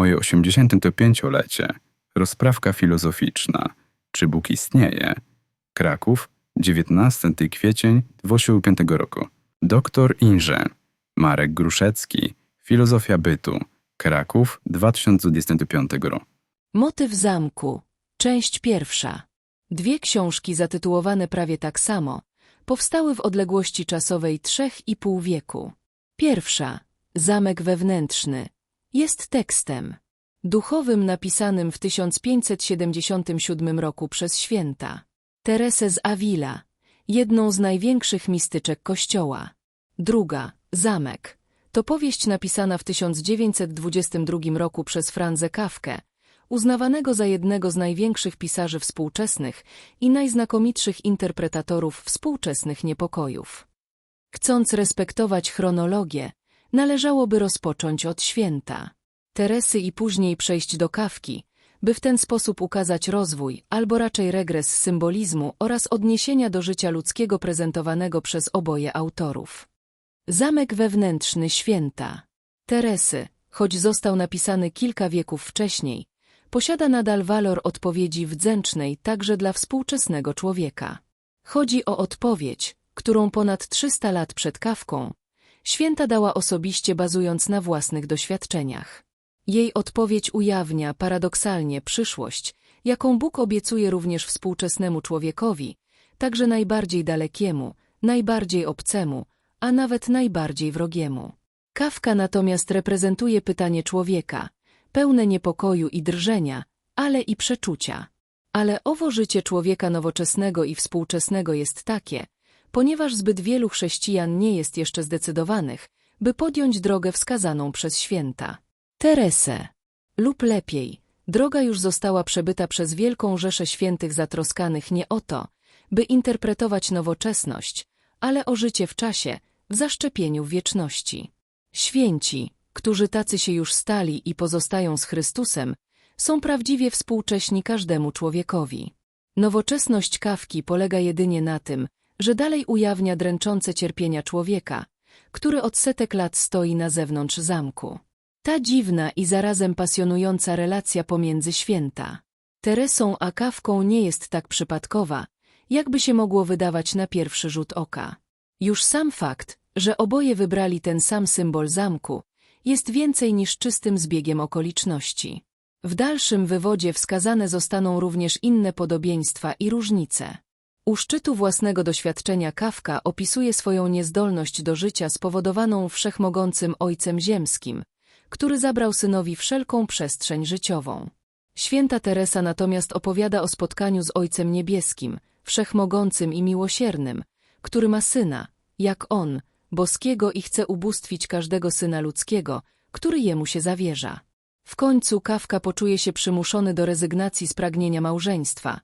moje 85-lecie. Rozprawka filozoficzna. Czy Bóg istnieje? Kraków, 19 kwiecień 2005 roku. Doktor Inże. Marek Gruszecki. Filozofia bytu. Kraków, 2025 rok. Motyw zamku. Część pierwsza. Dwie książki zatytułowane prawie tak samo powstały w odległości czasowej trzech i pół wieku. Pierwsza, Zamek wewnętrzny, jest tekstem duchowym napisanym w 1577 roku przez święta Teresę z Avila, jedną z największych mistyczek Kościoła. Druga, Zamek, to powieść napisana w 1922 roku przez Franzę Kafkę, uznawanego za jednego z największych pisarzy współczesnych i najznakomitszych interpretatorów współczesnych niepokojów. Chcąc respektować chronologię, należałoby rozpocząć od święta Teresy i później przejść do kawki, by w ten sposób ukazać rozwój, albo raczej regres symbolizmu oraz odniesienia do życia ludzkiego prezentowanego przez oboje autorów. Zamek wewnętrzny święta Teresy, choć został napisany kilka wieków wcześniej, posiada nadal walor odpowiedzi wdzięcznej także dla współczesnego człowieka. Chodzi o odpowiedź, którą ponad 300 lat przed kawką święta dała osobiście bazując na własnych doświadczeniach. Jej odpowiedź ujawnia paradoksalnie przyszłość, jaką Bóg obiecuje również współczesnemu człowiekowi, także najbardziej dalekiemu, najbardziej obcemu, a nawet najbardziej wrogiemu. Kawka natomiast reprezentuje pytanie człowieka, pełne niepokoju i drżenia, ale i przeczucia. Ale owo życie człowieka nowoczesnego i współczesnego jest takie, ponieważ zbyt wielu chrześcijan nie jest jeszcze zdecydowanych, by podjąć drogę wskazaną przez święta. Teresę. Lub lepiej, droga już została przebyta przez wielką rzeszę świętych zatroskanych nie o to, by interpretować nowoczesność, ale o życie w czasie, w zaszczepieniu wieczności. Święci, którzy tacy się już stali i pozostają z Chrystusem, są prawdziwie współcześni każdemu człowiekowi. Nowoczesność kawki polega jedynie na tym, że dalej ujawnia dręczące cierpienia człowieka, który od setek lat stoi na zewnątrz zamku. Ta dziwna i zarazem pasjonująca relacja pomiędzy święta Teresą a kawką nie jest tak przypadkowa, jakby się mogło wydawać na pierwszy rzut oka. Już sam fakt, że oboje wybrali ten sam symbol zamku, jest więcej niż czystym zbiegiem okoliczności. W dalszym wywodzie wskazane zostaną również inne podobieństwa i różnice. U szczytu własnego doświadczenia Kawka opisuje swoją niezdolność do życia spowodowaną wszechmogącym Ojcem Ziemskim, który zabrał synowi wszelką przestrzeń życiową. Święta Teresa natomiast opowiada o spotkaniu z Ojcem Niebieskim, wszechmogącym i miłosiernym, który ma syna, jak on, boskiego i chce ubóstwić każdego syna ludzkiego, który jemu się zawierza. W końcu Kawka poczuje się przymuszony do rezygnacji z pragnienia małżeństwa,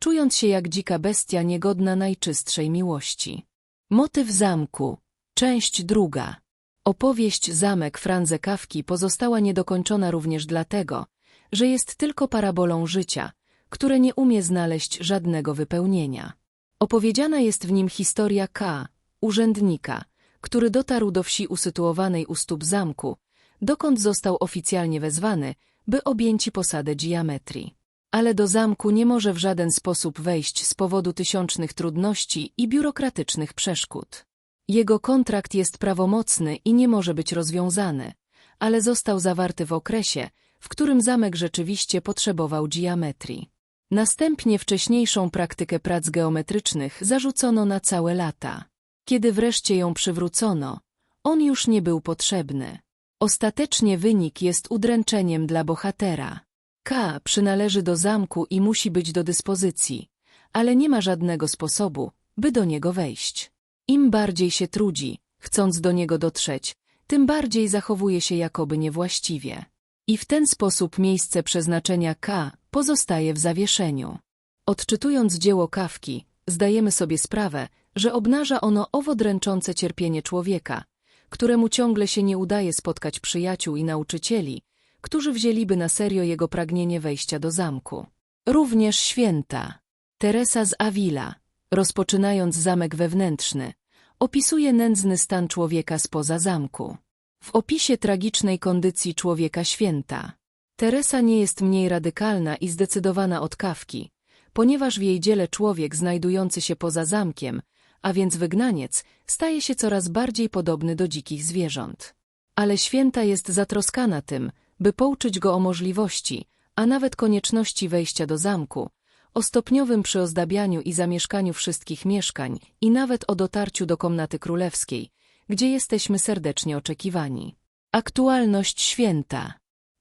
czując się jak dzika bestia niegodna najczystszej miłości. Motyw zamku. Część druga. Opowieść Zamek Franze Kawki pozostała niedokończona również dlatego, że jest tylko parabolą życia, które nie umie znaleźć żadnego wypełnienia. Opowiedziana jest w nim historia K, urzędnika, który dotarł do wsi usytuowanej u stóp zamku, dokąd został oficjalnie wezwany, by objęci posadę geometrii. Ale do zamku nie może w żaden sposób wejść z powodu tysiącznych trudności i biurokratycznych przeszkód. Jego kontrakt jest prawomocny i nie może być rozwiązany, ale został zawarty w okresie, w którym zamek rzeczywiście potrzebował geometrii. Następnie wcześniejszą praktykę prac geometrycznych zarzucono na całe lata. Kiedy wreszcie ją przywrócono, on już nie był potrzebny. Ostatecznie wynik jest udręczeniem dla bohatera. K przynależy do zamku i musi być do dyspozycji, ale nie ma żadnego sposobu, by do niego wejść. Im bardziej się trudzi, chcąc do niego dotrzeć, tym bardziej zachowuje się jakoby niewłaściwie. I w ten sposób miejsce przeznaczenia K pozostaje w zawieszeniu. Odczytując dzieło Kawki, zdajemy sobie sprawę, że obnaża ono owo dręczące cierpienie człowieka, któremu ciągle się nie udaje spotkać przyjaciół i nauczycieli, którzy wzięliby na serio jego pragnienie wejścia do zamku. Również święta. Teresa z Avila, rozpoczynając zamek wewnętrzny, opisuje nędzny stan człowieka spoza zamku. W opisie tragicznej kondycji człowieka święta, Teresa nie jest mniej radykalna i zdecydowana od kawki, ponieważ w jej dziele człowiek znajdujący się poza zamkiem, a więc wygnaniec, staje się coraz bardziej podobny do dzikich zwierząt. Ale święta jest zatroskana tym, by pouczyć go o możliwości, a nawet konieczności wejścia do zamku, o stopniowym przyozdabianiu i zamieszkaniu wszystkich mieszkań i nawet o dotarciu do komnaty królewskiej, gdzie jesteśmy serdecznie oczekiwani. Aktualność święta.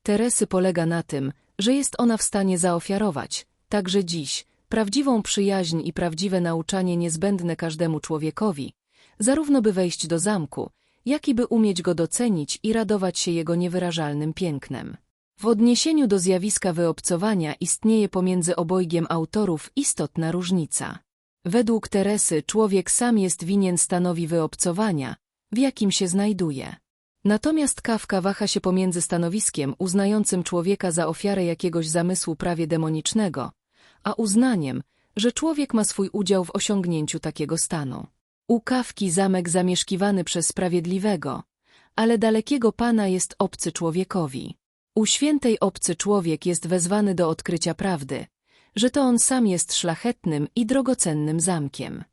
Teresy polega na tym, że jest ona w stanie zaofiarować, także dziś, prawdziwą przyjaźń i prawdziwe nauczanie niezbędne każdemu człowiekowi, zarówno by wejść do zamku, jak i by umieć go docenić i radować się jego niewyrażalnym pięknem. W odniesieniu do zjawiska wyobcowania istnieje pomiędzy obojgiem autorów istotna różnica. Według Teresy człowiek sam jest winien stanowi wyobcowania, w jakim się znajduje. Natomiast Kawka waha się pomiędzy stanowiskiem uznającym człowieka za ofiarę jakiegoś zamysłu prawie demonicznego, a uznaniem, że człowiek ma swój udział w osiągnięciu takiego stanu. U Kawki zamek zamieszkiwany przez sprawiedliwego, ale dalekiego Pana jest obcy człowiekowi. U świętej obcy człowiek jest wezwany do odkrycia prawdy, że to on sam jest szlachetnym i drogocennym zamkiem.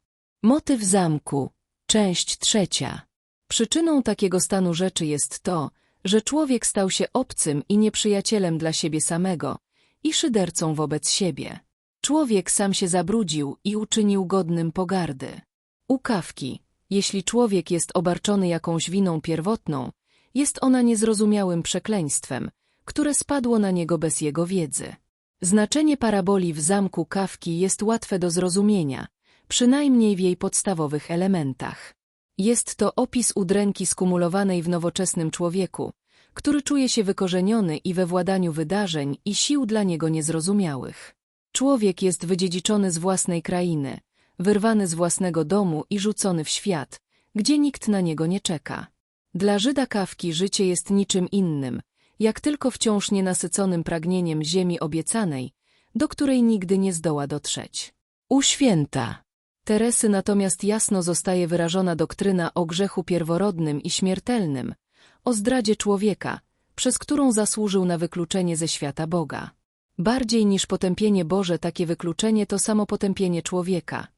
Motyw zamku, część trzecia. Przyczyną takiego stanu rzeczy jest to, że człowiek stał się obcym i nieprzyjacielem dla siebie samego i szydercą wobec siebie. Człowiek sam się zabrudził i uczynił godnym pogardy. U kawki, jeśli człowiek jest obarczony jakąś winą pierwotną, jest ona niezrozumiałym przekleństwem, które spadło na niego bez jego wiedzy. Znaczenie paraboli w zamku kawki jest łatwe do zrozumienia, przynajmniej w jej podstawowych elementach. Jest to opis udręki skumulowanej w nowoczesnym człowieku, który czuje się wykorzeniony i we władaniu wydarzeń i sił dla niego niezrozumiałych. Człowiek jest wydziedziczony z własnej krainy, wyrwany z własnego domu i rzucony w świat, gdzie nikt na niego nie czeka. Dla Żyda Kawki życie jest niczym innym, jak tylko wciąż nienasyconym pragnieniem ziemi obiecanej, do której nigdy nie zdoła dotrzeć. U święta. Teresy natomiast jasno zostaje wyrażona doktryna o grzechu pierworodnym i śmiertelnym, o zdradzie człowieka, przez którą zasłużył na wykluczenie ze świata Boga. Bardziej niż potępienie Boże takie wykluczenie to samo potępienie człowieka.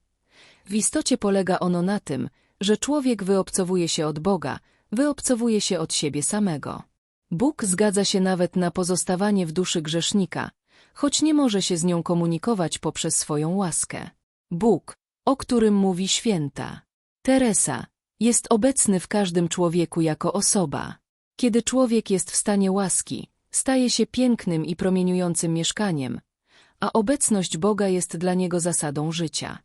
W istocie polega ono na tym, że człowiek wyobcowuje się od Boga, wyobcowuje się od siebie samego. Bóg zgadza się nawet na pozostawanie w duszy grzesznika, choć nie może się z nią komunikować poprzez swoją łaskę. Bóg, o którym mówi święta. Teresa, jest obecny w każdym człowieku jako osoba. Kiedy człowiek jest w stanie łaski, staje się pięknym i promieniującym mieszkaniem, a obecność Boga jest dla niego zasadą życia.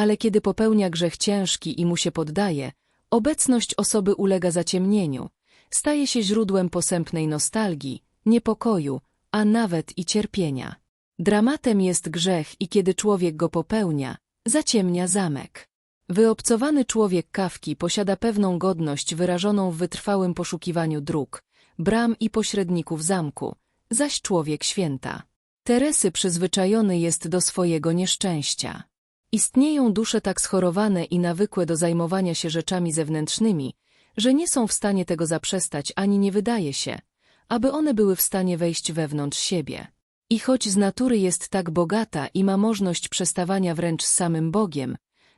Ale kiedy popełnia grzech ciężki i mu się poddaje, obecność osoby ulega zaciemnieniu, staje się źródłem posępnej nostalgii, niepokoju, a nawet i cierpienia. Dramatem jest grzech i kiedy człowiek go popełnia, zaciemnia zamek. Wyobcowany człowiek kawki posiada pewną godność wyrażoną w wytrwałym poszukiwaniu dróg, bram i pośredników zamku, zaś człowiek święta. Teresy przyzwyczajony jest do swojego nieszczęścia. Istnieją dusze tak schorowane i nawykłe do zajmowania się rzeczami zewnętrznymi, że nie są w stanie tego zaprzestać ani nie wydaje się, aby one były w stanie wejść wewnątrz siebie. I choć z natury jest tak bogata i ma możliwość przestawania wręcz z samym Bogiem,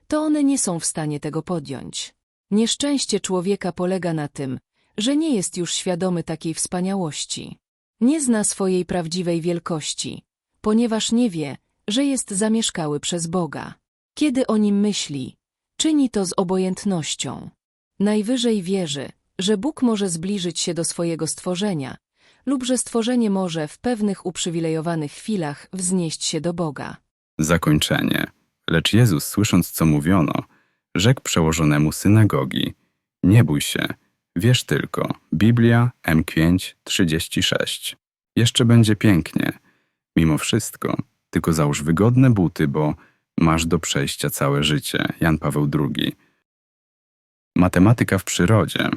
to one nie są w stanie tego podjąć. Nieszczęście człowieka polega na tym, że nie jest już świadomy takiej wspaniałości. Nie zna swojej prawdziwej wielkości, ponieważ nie wie, że jest zamieszkały przez Boga. Kiedy o nim myśli, czyni to z obojętnością. Najwyżej wierzy, że Bóg może zbliżyć się do swojego stworzenia, lub że stworzenie może w pewnych uprzywilejowanych chwilach wznieść się do Boga. Zakończenie. Lecz Jezus, słysząc co mówiono, rzekł przełożonemu synagogi: Nie bój się, wierz tylko. Biblia M5 36. Jeszcze będzie pięknie. Mimo wszystko, tylko załóż wygodne buty, bo masz do przejścia całe życie. Jan Paweł II. Matematyka w przyrodzie.